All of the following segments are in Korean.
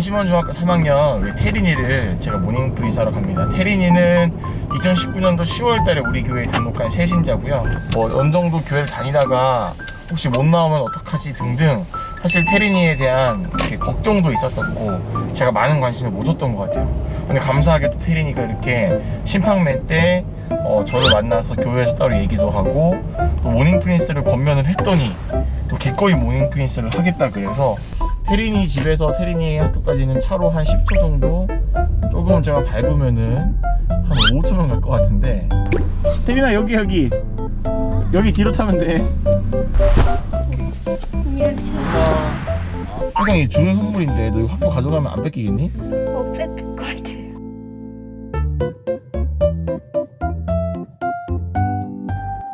전심원중학교 3학년 우리 태린이를 제가 모닝 프리사로 갑니다. 태린이는 2019년도 10월달에 우리 교회에 등록한 새신자고요. 뭐 어느 정도 교회를 다니다가 혹시 못 나오면 어떡하지 등등 사실 태린이에 대한 걱정도 있었었고 제가 많은 관심을 못 줬던 것 같아요. 근데 감사하게도 태린이가 이렇게 심판맨 때 어, 저를 만나서 교회에서 따로 얘기도 하고 또 모닝 프린스를 권면을 했더니 또 기꺼이 모닝 프린스를 하겠다 그래서 태린이 집에서 태린이 학교까지는 차로 한 10초 정도 조금 제가 밟으면은 한 5초면 갈 것 같은데 태린아 여기 여기 여기 뒤로 타면 돼 안녕하세요. 항상 이 주는 선물인데 너 이거 학교 가져가면 안 뺏기겠니? 어, 뺏길 것 같아요.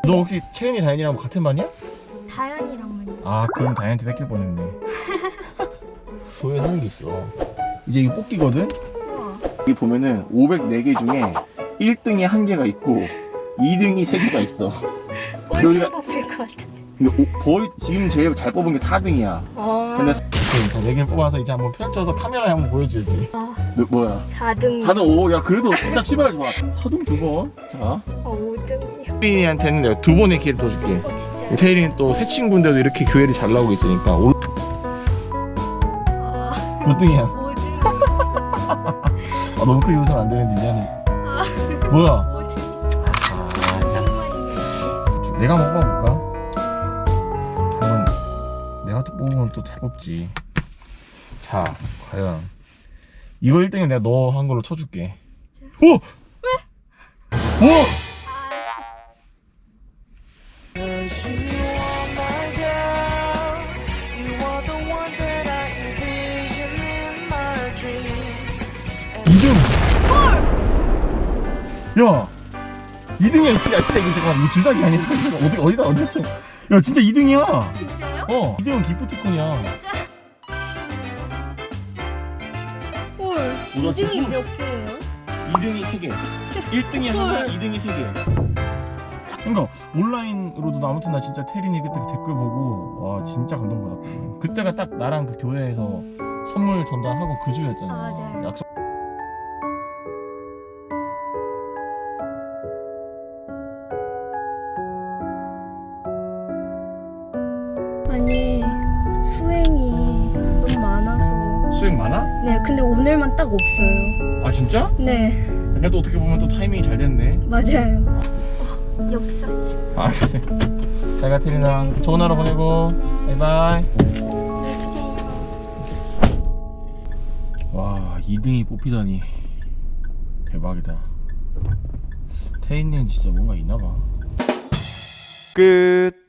너 혹시 채은이 다현이랑 뭐 같은 반이야? 다현이랑만요. 아 그럼 다현한테 뺏길 뻔했네 사는 게 있어 이제 이거 뽑기거든? 여기 보면은 504개 중에 1등이 한 개가 있고 2등이 3개가 있어 꼴등 뽑힐 것 같은데. 근데 오- 거의 지금 제일 잘 뽑은 게 4등이야 어. 근데 지금 다 4개를 뽑아서 이제 한번 펼쳐서 카메라에 한번 보여줘야지 아, 뭐, 뭐야 4등. 4등 5, 야 그래도 일단 출발 좋아 4등 두 번 자 어, 5등이요. 태린이한테는 내가 두 번의 기회를 더 줄게 어, 진짜. 태린이는 또새 친구인데도 이렇게 교회를 잘 나오고 있으니까 올 아, 5등이야 5등. 아 너무 크게 웃으면 안 되는데 미안해 아, 뭐야 5등. 아, 낭만이네. 내가 한번 뽑아볼까? 한번 내가 또 뽑으면 또잘 뽑지 자 과연 이거 1등은 내가 너 한 걸로 쳐줄게 오! 왜? 오! 2등! 야! 2등이야 진짜 진짜 이거 잠깐만 이거 주작이 아니야 어디, 어디다 어디다 야 진짜 2등이야 진짜요? 어 2등은 기프티콘이야 진짜? 헐. 오, 나 진짜 2등이 꿀. 몇 개예요? 2등이 3개 1등이 하나 2등이 3개 그러니까 온라인으로도 나 아무튼 나 진짜 태린이 그때 그 댓글 보고 와 진짜 감동받았거든 그때가 딱 나랑 그 교회에서 선물 전달하고 그 주였잖아 아, 맞아요. 약속 아니, 수행이 너무 많아서. 수익 많아? 네, 근데 오늘만 딱 없어요. 아 진짜? 네, 또 어떻게 보면 또 타이밍이 잘 됐네 맞아요. 어, 역사 씨. 아 그래 잘가 태린아 좋은 하루 보내고 바이바이 와 2등이 뽑히다니 대박이다 태인님 진짜 뭔가 있나봐 끝.